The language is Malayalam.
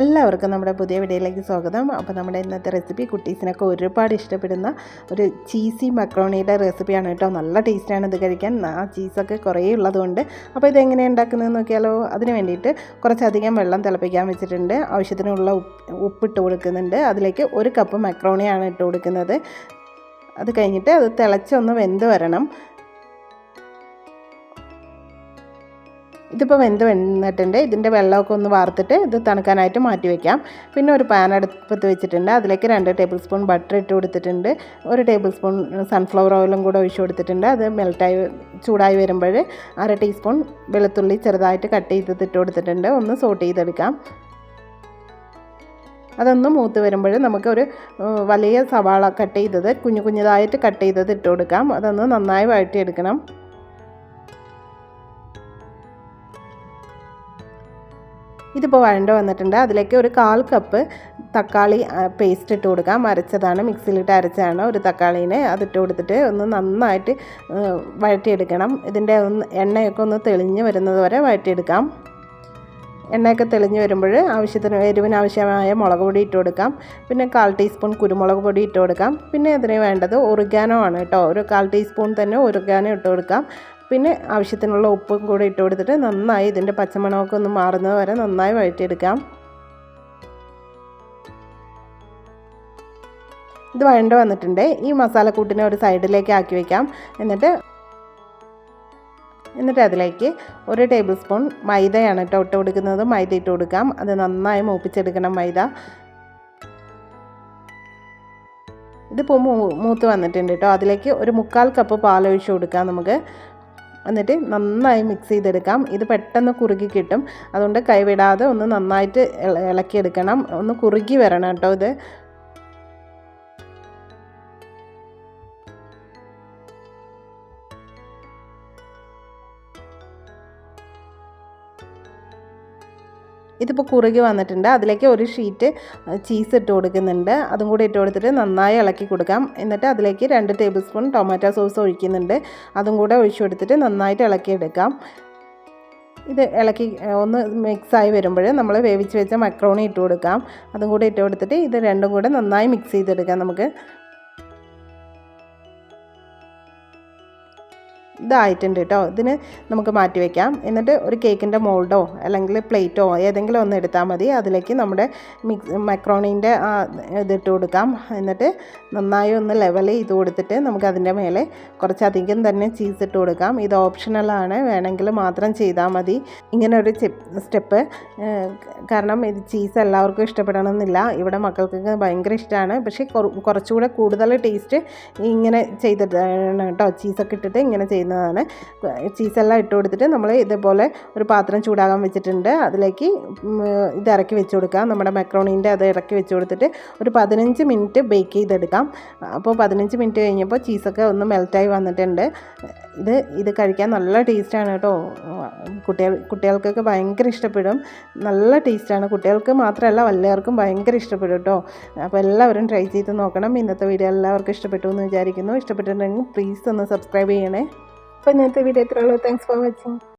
എല്ലാവർക്കും നമ്മുടെ പുതിയ വീഡിയോയിലേക്ക് സ്വാഗതം. അപ്പോൾ നമ്മുടെ ഇന്നത്തെ റെസിപ്പി കുട്ടീസിനൊക്കെ ഒരുപാട് ഇഷ്ടപ്പെടുന്ന ഒരു ചീസി മക്രോണിയുടെ റെസിപ്പിയാണ് കേട്ടോ. നല്ല ടേസ്റ്റാണ് ഇത് കഴിക്കാൻ. ആ ചീസൊക്കെ കുറേ ഉള്ളതുകൊണ്ട്. അപ്പോൾ ഇതെങ്ങനെയാണ് ഉണ്ടാക്കുന്നതെന്ന് നോക്കിയാലോ? അതിന് വേണ്ടിയിട്ട് കുറച്ചധികം വെള്ളം തിളപ്പിക്കാൻ വെച്ചിട്ടുണ്ട്. ആവശ്യത്തിനുള്ള ഉപ്പ് ഉപ്പിട്ട് കൊടുക്കുന്നുണ്ട്. അതിലേക്ക് ഒരു കപ്പ് മക്രോണിയാണ് ഇട്ട് കൊടുക്കുന്നത്. അത് കഴിഞ്ഞിട്ട് അത് തിളച്ചൊന്ന് വെന്ത് വരണം. ഇതിപ്പോൾ വെന്ത് വന്നിട്ടുണ്ട്. ഇതിന്റെ വെള്ളമൊക്കെ ഒന്ന് വാർത്തിട്ട് ഇത് തണുക്കാനായിട്ട് മാറ്റി വയ്ക്കാം പിന്നെ ഒരു പാൻ അടുപ്പത്ത് വെച്ചിട്ടുണ്ട്. അതിലേക്ക് രണ്ട് ടേബിൾ സ്പൂൺ ബട്ടർ ഇട്ട് കൊടുത്തിട്ടുണ്ട്. ഒരു ടേബിൾ സ്പൂൺ സൺഫ്ലവർ ഓയിലും കൂടെ ഒഴിച്ച് കൊടുത്തിട്ടുണ്ട്. അത് മെൽറ്റായി ചൂടായി വരുമ്പോൾ അര ടീസ്പൂൺ വെളുത്തുള്ളി ചെറുതായിട്ട് കട്ട് ചെയ്ത് ഇട്ട് കൊടുത്തിട്ടുണ്ട്. ഒന്ന് സോട്ട് ചെയ്തെടുക്കാം. അതൊന്ന് മൂത്ത് വരുമ്പോൾ നമുക്കൊരു വലിയ സവാള കട്ട് ചെയ്തത് കുഞ്ഞു കുഞ്ഞതായിട്ട് കട്ട് ചെയ്തത് ഇട്ട് കൊടുക്കാം. അതൊന്ന് നന്നായി വഴറ്റിയെടുക്കണം. ഇതിപ്പോൾ വഴണ്ട വന്നിട്ടുണ്ട്. അതിലേക്ക് ഒരു കാൽ കപ്പ് തക്കാളി പേസ്റ്റ് ഇട്ട് കൊടുക്കാം. അരച്ചതാണ്. മിക്സിയിലിട്ട് അരച്ചതാണ് ഒരു തക്കാളീനെ. അതിട്ട് കൊടുത്തിട്ട് ഒന്ന് നന്നായിട്ട് വഴറ്റിയെടുക്കണം. ഇതിന്റെ ഒന്ന് എണ്ണയൊക്കെ ഒന്ന് തെളിഞ്ഞ് വരുന്നത് വരെ വഴറ്റിയെടുക്കാം. എണ്ണയൊക്കെ തെളിഞ്ഞ് വരുമ്പോൾ ആവശ്യത്തിന് എരിവിന് ആവശ്യമായ മുളക് പൊടി ഇട്ട് കൊടുക്കാം. പിന്നെ കാൽ ടീസ്പൂൺ കുരുമുളക് പൊടി ഇട്ട് കൊടുക്കാം. പിന്നെ ഇതിന് വേണ്ടത് ഒറിഗാനോ ആണ് കേട്ടോ. ഒരു കാൽ ടീസ്പൂൺ തന്നെ ഒറിഗാനോ ഇട്ട് കൊടുക്കാം. പിന്നെ ആവശ്യത്തിനുള്ള ഉപ്പും കൂടെ ഇട്ട് കൊടുത്തിട്ട് നന്നായി ഇതിന്റെ പച്ചമണമൊക്കെ ഒന്ന് മാറുന്നത് വരെ നന്നായി വഴറ്റിയെടുക്കാം. ഇത് വഴണ്ട് വന്നിട്ടുണ്ട്. ഈ മസാലക്കൂട്ടിനെ ഒരു സൈഡിലേക്ക് ആക്കി വയ്ക്കാം എന്നിട്ട് എന്നിട്ട് അതിലേക്ക് ഒരു ടേബിൾ സ്പൂൺ മൈദയാണ് കേട്ടോ ഇട്ട് കൊടുക്കുന്നത്. മൈദ ഇട്ട് കൊടുക്കാം. അത് നന്നായി മൂപ്പിച്ചെടുക്കണം മൈദ. ഇതിപ്പോൾ മൂത്ത് വന്നിട്ടുണ്ട് കേട്ടോ. അതിലേക്ക് ഒരു മുക്കാൽ കപ്പ് പാലൊഴിച്ച് കൊടുക്കാം നമുക്ക്. എന്നിട്ട് നന്നായി മിക്സ് ചെയ്തെടുക്കാം. ഇത് പെട്ടെന്ന് കുറുകി കിട്ടും. അതുകൊണ്ട് കൈവിടാതെ ഒന്ന് നന്നായിട്ട് ഇളക്കിയെടുക്കണം. ഒന്ന് കുറുകി വരണം കേട്ടോ ഇത്. ഇതിപ്പോൾ കുറുകി വന്നിട്ടുണ്ട്. അതിലേക്ക് ഒരു ഷീറ്റ് ചീസ് ഇട്ട് കൊടുക്കുന്നുണ്ട്. അതും കൂടി ഇട്ട് കൊടുത്തിട്ട് നന്നായി ഇളക്കി കൊടുക്കാം. എന്നിട്ട് അതിലേക്ക് രണ്ട് ടേബിൾ സ്പൂൺ ടൊമാറ്റോ സോസ് ഒഴിക്കുന്നുണ്ട്. അതും കൂടെ ഒഴിച്ചു കൊടുത്തിട്ട് നന്നായിട്ട് ഇളക്കിയെടുക്കാം. ഇത് ഇളക്കി ഒന്ന് മിക്സായി വരുമ്പോൾ നമ്മൾ വേവിച്ച് വെച്ച മക്രോണി ഇട്ട് കൊടുക്കാം. അതും കൂടെ ഇട്ട് കൊടുത്തിട്ട് ഇത് രണ്ടും കൂടെ നന്നായി മിക്സ് ചെയ്തെടുക്കാം നമുക്ക്. ഇതായിട്ടുണ്ട് കേട്ടോ. ഇതിന് നമുക്ക് മാറ്റി വയ്ക്കാം എന്നിട്ട് ഒരു കേക്കിന്റെ മോൾഡോ അല്ലെങ്കിൽ പ്ലേറ്റോ ഏതെങ്കിലും ഒന്ന് എടുത്താൽ മതി. അതിലേക്ക് നമ്മുടെ മിക്സ് മക്രോണീന്റെ ഇതിട്ട് കൊടുക്കാം. എന്നിട്ട് നന്നായി ഒന്ന് ലെവൽ ചെയ്ത് കൊടുത്തിട്ട് നമുക്ക് അതിന്റെ മേലെ കുറച്ചധികം തന്നെ ചീസ് ഇട്ട് കൊടുക്കാം. ഇത് ഓപ്ഷണലാണ് വേണമെങ്കിൽ മാത്രം ചെയ്താൽ മതി. ഇങ്ങനെ ഒരു സ്റ്റെപ്പ് കാരണം ഇത് ചീസ് എല്ലാവർക്കും ഇഷ്ടപ്പെടണമെന്നില്ല. ഇവിടെ മക്കൾക്കൊക്കെ ഭയങ്കര ഇഷ്ടമാണ്. പക്ഷേ കുറച്ചുകൂടെ കൂടുതൽ ടേസ്റ്റ് ഇങ്ങനെ ചെയ്തിട്ടാണ് കേട്ടോ ചീസൊക്കെ ഇട്ടിട്ട് ഇങ്ങനെ ചെയ്യുന്നത് ചെയ്യുന്നതാണ്. ചീസെല്ലാം ഇട്ട് കൊടുത്തിട്ട് നമ്മൾ ഇതേപോലെ ഒരു പാത്രം ചൂടാകാൻ വെച്ചിട്ടുണ്ട്. അതിലേക്ക് ഇത് ഇറക്കി വെച്ച് കൊടുക്കാം. നമ്മുടെ മെക്രോണീന്റെ അത് ഇറക്കി വെച്ച് കൊടുത്തിട്ട് ഒരു പതിനഞ്ച് മിനിറ്റ് ബേക്ക് ചെയ്തെടുക്കാം. അപ്പോൾ പതിനഞ്ച് മിനിറ്റ് കഴിഞ്ഞപ്പോൾ ചീസൊക്കെ ഒന്ന് മെൽറ്റായി വന്നിട്ടുണ്ട്. ഇത് ഇത് കഴിക്കാൻ നല്ല ടേസ്റ്റാണ് കേട്ടോ. കുട്ടികൾ കുട്ടികൾക്കൊക്കെ ഭയങ്കര ഇഷ്ടപ്പെടും. നല്ല ടേസ്റ്റാണ്. കുട്ടികൾക്ക് മാത്രമല്ല വല്ലവർക്കും ഭയങ്കര ഇഷ്ടപ്പെടും കേട്ടോ. അപ്പോൾ എല്ലാവരും ട്രൈ ചെയ്ത് നോക്കണം. ഇന്നത്തെ വീഡിയോ എല്ലാവർക്കും ഇഷ്ടപ്പെട്ടു എന്ന് വിചാരിക്കുന്നു. ഇഷ്ടപ്പെട്ടിട്ടുണ്ടെങ്കിൽ പ്ലീസ് ഒന്ന് സബ്സ്ക്രൈബ് ചെയ്യണേ. അപ്പോൾ ഇന്നത്തെ വീഡിയോ എത്രയുള്ളൂ താങ്ക്സ് ഫോർ വാച്ചിങ്